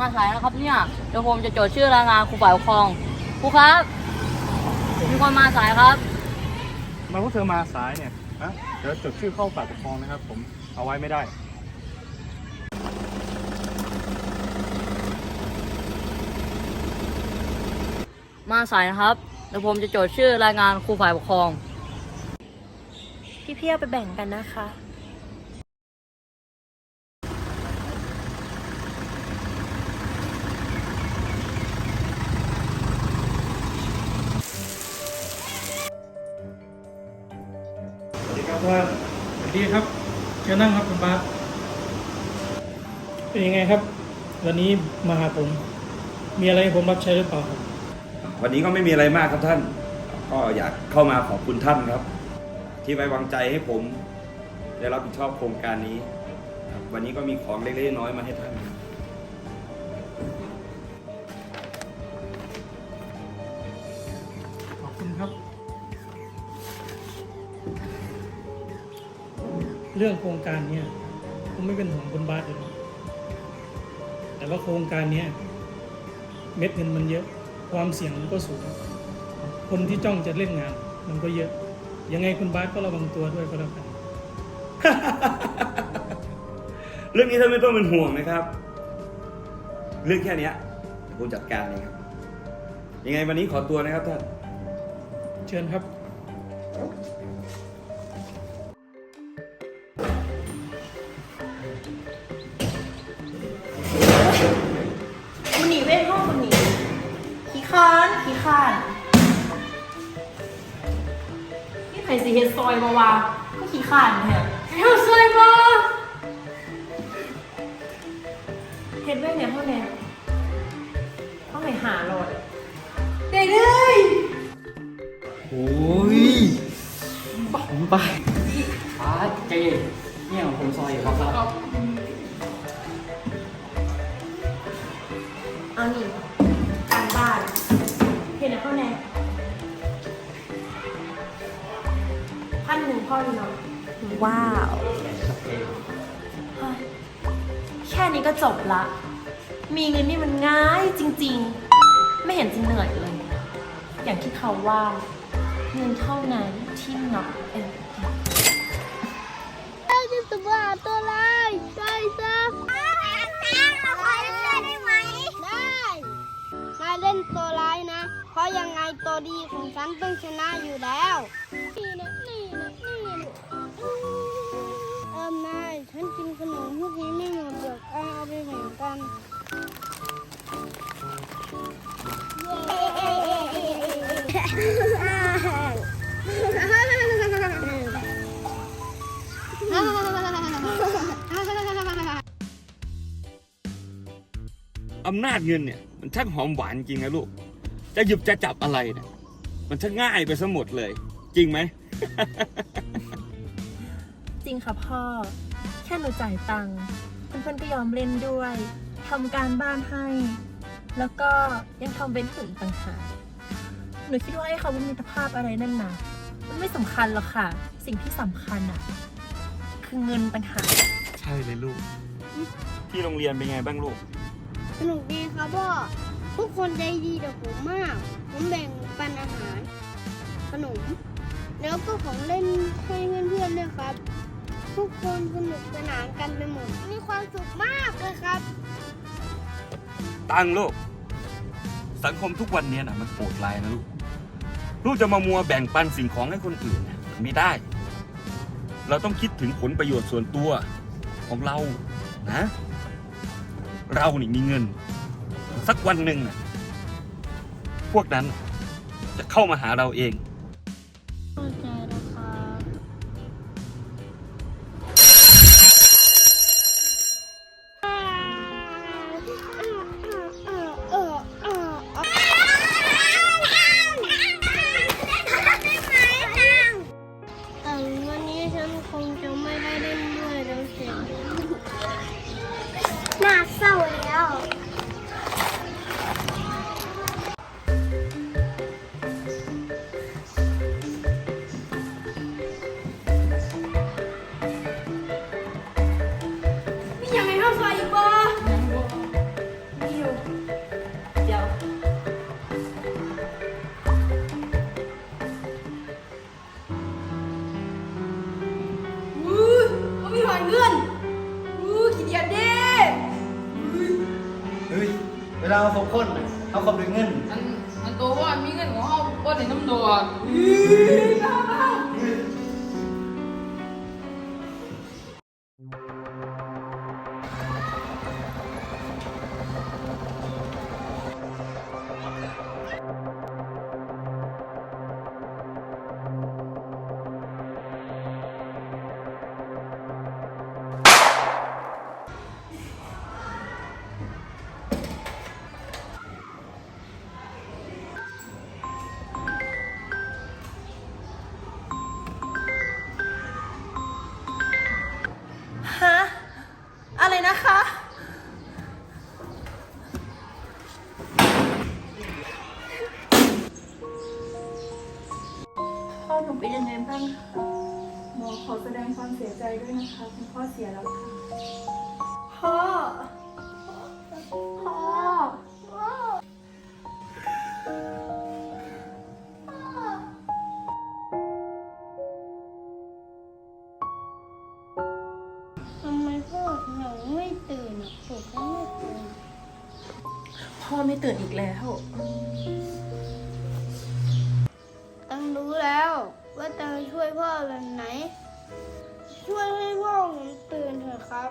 มาสายนะครับเนี่ยเดี๋ยวผมจะจดชื่อรายงานครูฝ่ายปกครองครูครับ มีคนมาสายครับ มาพวกเธอมาสายเนี่ยฮะเดี๋ยวจดชื่อเข้าฝ่ายปกครองนะครับ ผมเอาไว้ไม่ได้ มาสายนะครับเดี๋ยวผมจะจดชื่อรายงานครูฝ่ายปกครอง พี่ๆเอาไปแบ่งกันนะคะ สวัสดีครับว่าสวัสดีครับเชิญนั่งครับคุณบาสเป็นยังไงครับ วันนี้มาหาผม มีอะไรให้ผมรับใช้หรือเปล่าครับวันนี้ก็ไม่มีอะไรมากครับท่าน ก็อยากเข้ามาขอบคุณท่านครับ ที่ไว้วางใจให้ผมได้รับผิดชอบโครงการนี้ครับวันนี้ก็มีของเล็กๆน้อยๆมาให้ท่านข เรื่องโครงการเนี้ยผมไม่เป็นห่วงคุณบาสเลยนะแต่ว่าโครงการเนี้ยเม็ดเงินมันเยอะ ความเสี่ยงมันก็สูง คนที่จ้องจะเล่นงาน มันก็เยอะ ยังไงคุณบาสก็ระวังตัวด้วยก็แล้วกัน เรื่องนี้ท่านไม่ต้องเป็นห่วงนะครับ เรื่องแค่เนี้ยผมจัดการเองครับ ยังไงวันนี้ขอตัวนะครับท่าน เชิญครับานขี้คร้านนี่ไผ่สีเฮดซอยมาวาก็ขี้คร้านแท้เฮดซอยมาเฮ็ดไว้ในห้องแนวห้องไหนหาลอยได้เลยโอ้ยผมไปฟ้าใจเย็นเนี่ยผมซอยอยู่ครับ พันหนึ่งพ่อดีเนาะว้าวเฮ้ยแค่นี้ก็จบละ มีเงินนี่มันง่ายจริงๆ ไม่เห็นจะเหนื่อยเลย อย่างที่เขาว่า เงินเท่านั้นที่น็อกเองจะตัวบ้าตัวลายใช่ซะเราขอเล่นด้วยได้ไหมได้นายเล่นตัวร้ายนะ เพราะยังไงตัวดีของฉันต้องชนะอยู่แล้วนี่นะนี่นะนี่นะ เอิมนายฉันกินขนมพวกนี้ไม่หมดเดี๋ยวเอาเอาไปแบ่งกันอำนาจเงินเนี่ย มันช่างหอมหวานจริงนะลูก จะหยิบจะจับอะไรเนี่ยมันช่างง่ายไปซะหมดเลย จริงไหม ริงค่ะพ่อ แค่หนูจ่ายตังค์เพื่อนๆก็ยอมเล่นด้วยทำการบ้านให้ แล้วก็ยังทำเว้นถึงอีกต่างหากหนูคิดว่าไอ้คำว่ามิตรภาพอะไรนั่นนะมันไม่สำคัญหรอกค่ะ สิ่งที่สำคัญอะคือเงินต่างหากใช่เลยลูก ที่โรงเรียนเป็นไงบ้างลูก สนุกดีครับพ่อทุกคนใจดีกับผมมาก ผมแบ่งปันอาหาร ขนม แล้วก็ของเล่นให้ ทุกคนสนุกสนานกันไปหมด มีความสุขมากเลยครับ ตังค์ลูก สังคมทุกวันเนี้นะมันโหดร้ายนะลูก ลูกจะมามัวแบ่งปันสิ่งของให้คนอื่นเนี่ยมันไม่ได้ เราต้องคิดถึงผลประโยชน์ส่วนตัวของเรา นะ เรานี่มีเงิน สักวันหนึ่งนะพวกนั้นจะเข้ามาหาเราเองเข้าใจแล้วค บคนน่ะเขาคบด้วยเงินอันอันตัวว่ามีเงินของเขาว่าในน้ำดวงฮ นะคะคุณพ่อเสียแล้วค่ะพ่อพ่อทำไมพ่อหนูไม่ตื่นอะปลุกก็ไม่ตื่นพ่อไม่ตื่นอีกแล้ว ตังรู้แล้ว ว่าตังช่วยพ่อแบบไหน ช่วยให้พ่อผมตื่นเถอะครับ